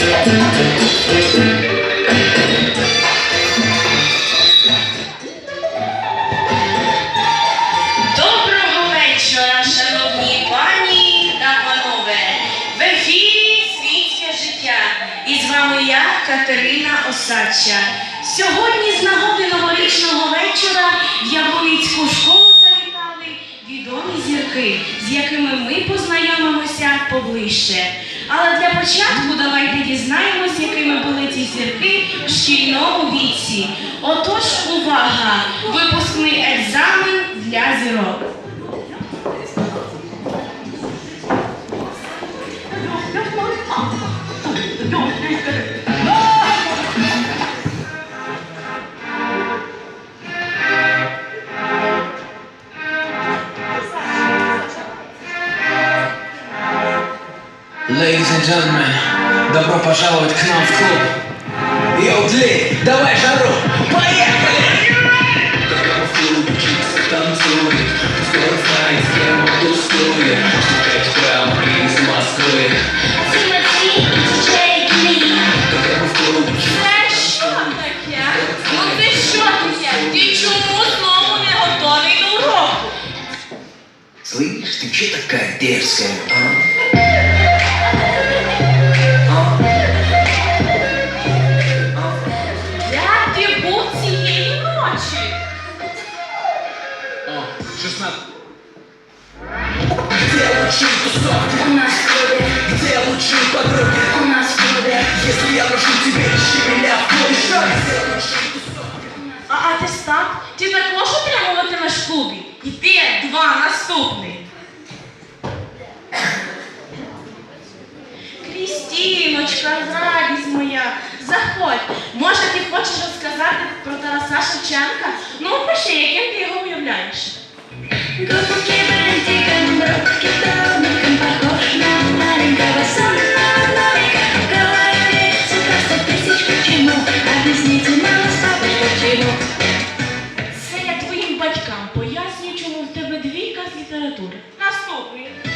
Доброго вечора, шановні пані та панове! В ефірі Світське життя. І з вами я, Катерина Осадча. Сьогодні з нагоди новорічного вечора в Яблуницьку школу завітали відомі зірки, з якими ми познайомимося поближче. Але для початку давайте дізнаємось, якими були ці зірки в шкільному віці. Отож, увага! Випускний екзамен для зірок. Ladies and gentlemen, добро пожаловать к нам в клуб. Йоу, Гли, давай жару, поехали! Танцует, скоро знает, с кем он тусует Шукает прям из Москвы Слышь, ты че такая дерзкая, а? 16. Где лучшие тусовки? У нас в клубе, Где лучшие подруги? у нас в клубе, Если я прошу тебя, ищи меня в шаг Где лучшие тусовки? А атестат? Ти також отримуватимеш в клубі? І ти два наступний. Крістіночка, радість моя, заходь. Може, ти хочеш розказати про Тараса Шевченка? Ну, пиши, яким ти його уявляєш. Пояснюю, чому в тебе двійка з літератури. Наступний.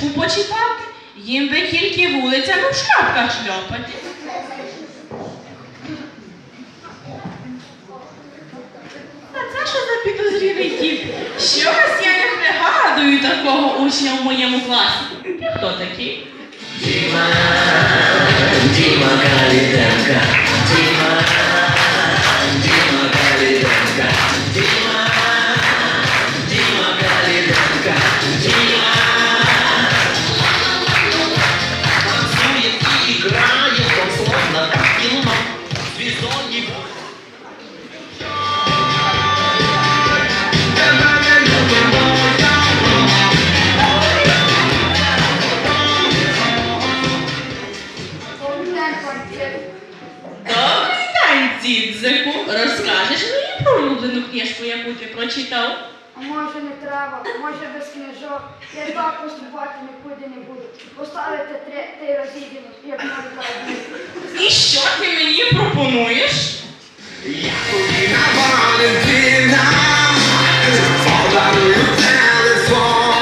книжку почитати, їм би тільки вулицями ну, в шляпках шльопати. А це що за підозрілий тіп? Щось я не пригадую такого учня в моєму класі. Ти хто такий? Діма, Діма Калітенка, Діма. права, може без книжок. Я два поступати нікуди не буду. Поставити три, три розідіну, як навіть. І що ти мені пропонуєш? Я тобі на нам. подарую телефон.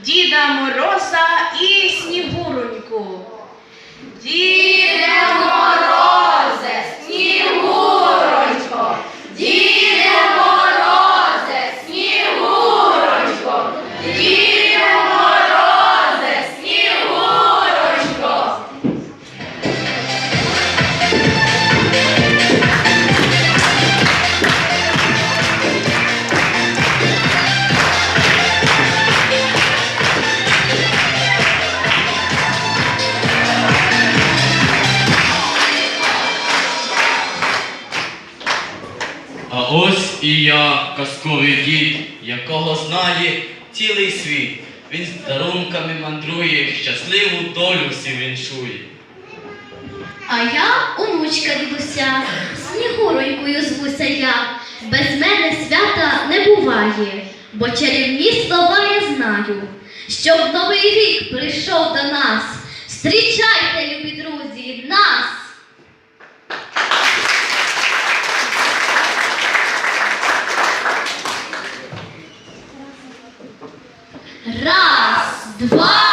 Діда Мороза і Снігуроньку. Діда знає цілий світ. Він з дарунками мандрує, щасливу долю всім віншує. А я онучка дідуся, снігуронькою звуся я. Без мене свята не буває, бо чарівні слова я знаю. Щоб новий рік прийшов до нас. Зустрічайте, любі друзі, нас! Раз, два,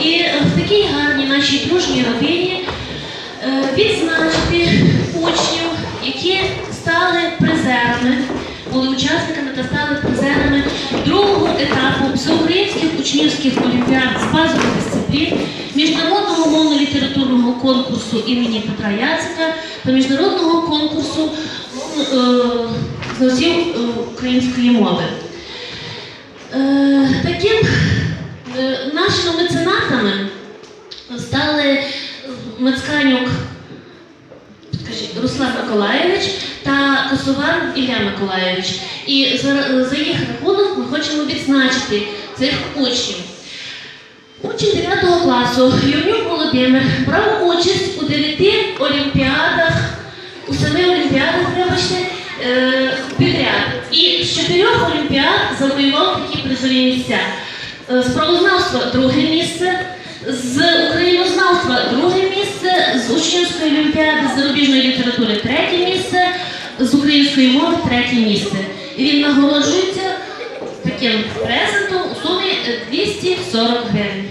І в такій гарній нашій дружній родині е, відзначити учнів, які стали призерами, були учасниками та стали призерами другого етапу всеукраїнських учнівських олімпіад з базових дисциплін, міжнародного мовно-літературного конкурсу імені Петра Яцика та міжнародного конкурсу е, знавців е, української мови. Е, Таким нашими меценатами стали Мацканюк Руслан Миколаєвич та Косован Ілля Миколаєвич. І за, їх рахунок ми хочемо відзначити цих учнів. Учень 9 класу Юрнюк Володимир брав участь у 9 олімпіадах у семи олімпіадах, вибачте, е, підряд. І з чотирьох олімпіад завоював такі призові місця. Е, З правознавства друге місце, з українознавства друге місце, з учнівської олімпіади, з зарубіжної літератури третє місце, з української мови третє місце. І він нагороджується таким презентом у сумі е, 240 гривень.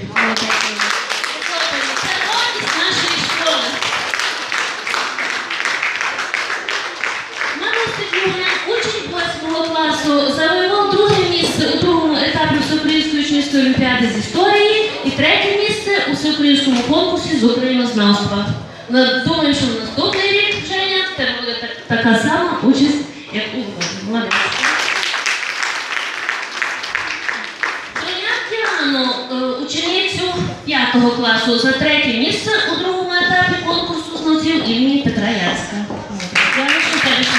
Всеукраїнської олімпіади з історії і третє місце у всеукраїнському конкурсі з українознавства. Думаю, що в наступний рік Женя тебе буде так- така сама участь, як у Володі. Молодець. Е, ученицю 5 класу за третє місце у другому етапі конкурсу з знавців імені Петра Яцька. Тебе, що.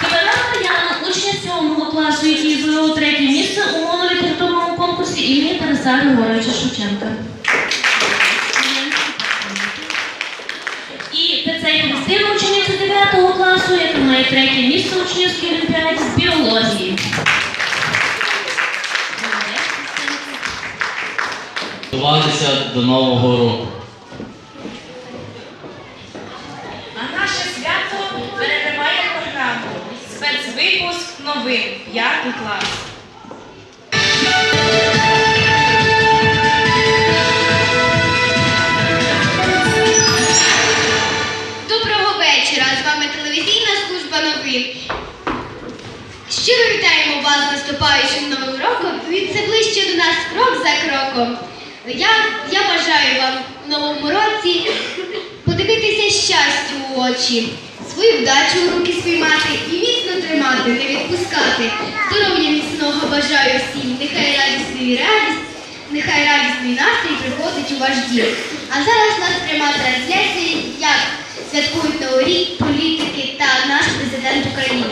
Киберата Яна, учня 7 класу, який завоював третє місце у монолітературному конкурсі імені Тараса Григоровича Шевченка. І Пецей Христина, учениця 9 класу, яка має третє місце учнівській олімпіаді з біології. Готуватися до Нового року. Наступаючим новим роком. Він все ближче до нас крок за кроком. Я, я бажаю вам в новому році подивитися щастю у очі, свою вдачу у руки спіймати і міцно тримати, не відпускати. Здоров'я міцного бажаю всім. Нехай радісний радість, нехай радісний настрій приходить у ваш дім. А зараз нас пряма трансляція, як святкують Новий рік політики та наш президент України.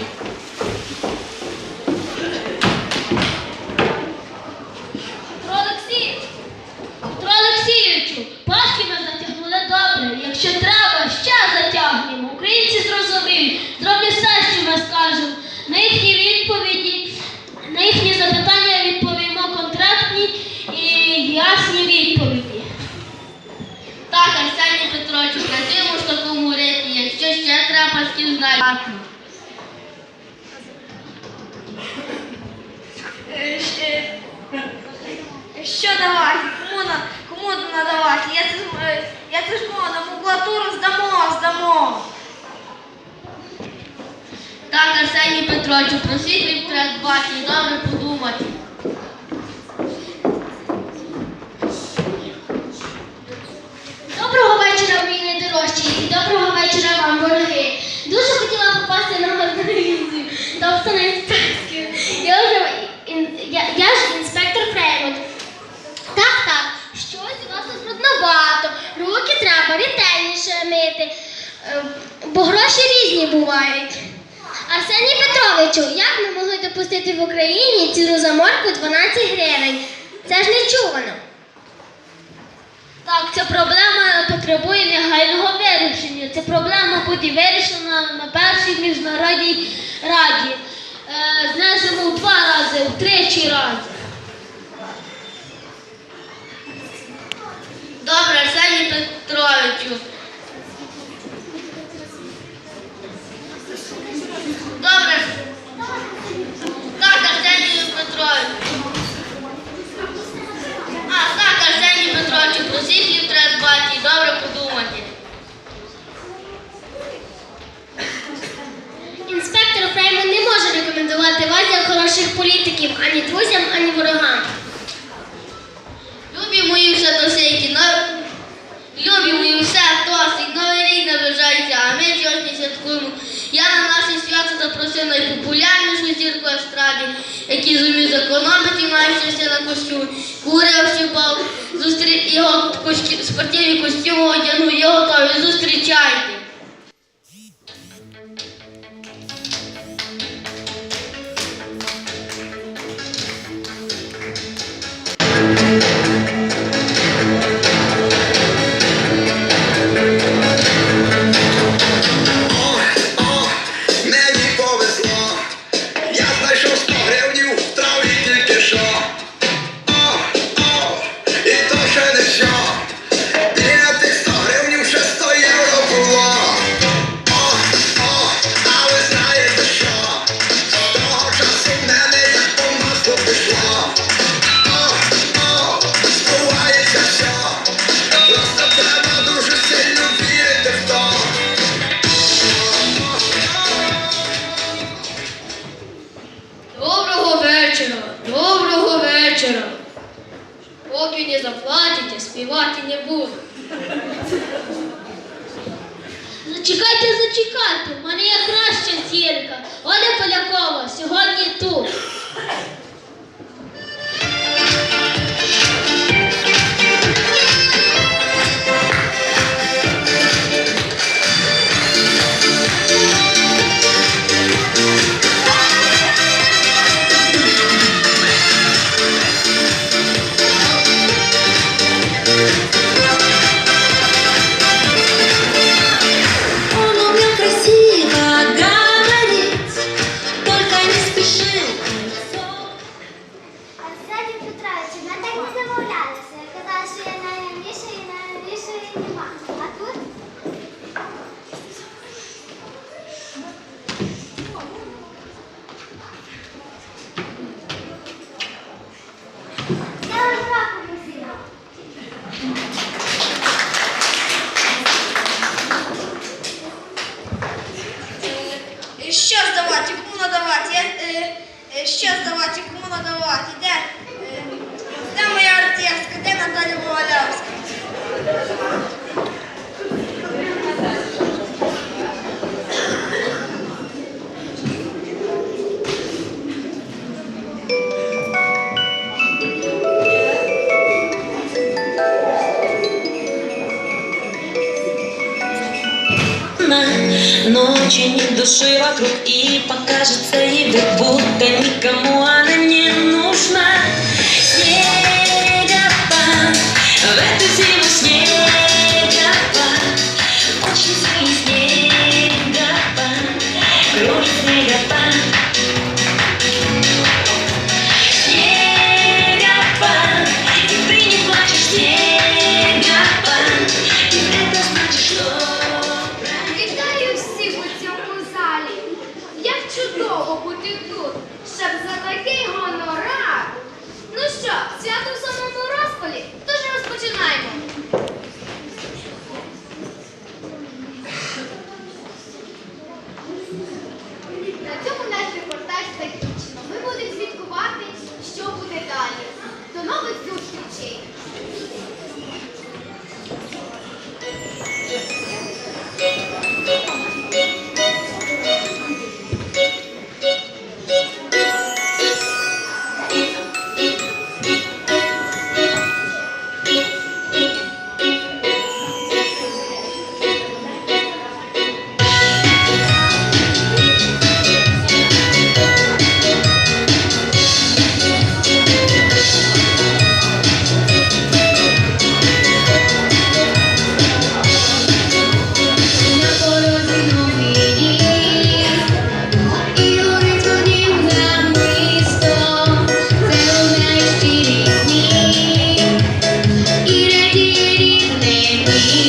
Петро Олексійович, Петро Олексійовичу, пашки ми затягнули добре. Якщо треба, ще затягнемо. Українці зрозуміють, зроблять все, що ми скажемо. На їхні відповіді, на їхні запитання відповімо конкретні і ясні відповіді. Так, Арсеній Петровичу, працюємо в такому ритмі. Якщо ще треба, всім знати. Що давати? Кому, на, кому надавати? Я це, ж, е, я це ж мов, на макулатуру здамо, здамо. Так, Петровичу, просіть від треба і добре подумати. Доброго вечора, мої найдорожчі, і доброго вечора вам, вороги. Дуже хотіла попасти на телевізію до Оксани Інспекції. Я, я, я ж інспектор Фреймут. Так, так, щось у вас тут брудновато, руки треба ретельніше мити, е, бо гроші різні бувають. Арсеній Петровичу, як ми могли допустити в Україні ціну за морку 12 гривень? Це ж нечувано. Так, ця проблема потребує негайного вирішення. Ця проблема буде вирішена на першій міжнародній раді. Е, знесемо в два рази, в тричі рази. Добре, Арсеній Петровичу. Добре. Так, Арсеній Петрович. А, так, Арсеній Петровичу, про сіплів треба дбати і добре подумати. Інспектор Фрейман не може рекомендувати вас як хороших політиків ані друзям, ані ворогам. Любі мої все досейки, любі мої все досить, новий рік наближається, а ми не святкуємо. Я на наше свято запросив найпопулярнішу зірку естради, який зумів зекономити майже на костюм. Курив щипав, зустрі... його спортивні костюми одягнув, його готові, зустрічайте. плачете, співати не буду. Зачекайте, зачекайте, в мене є краща зірка. Оля Полякова сьогодні тут. кажется, и как будто никому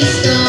Cristo.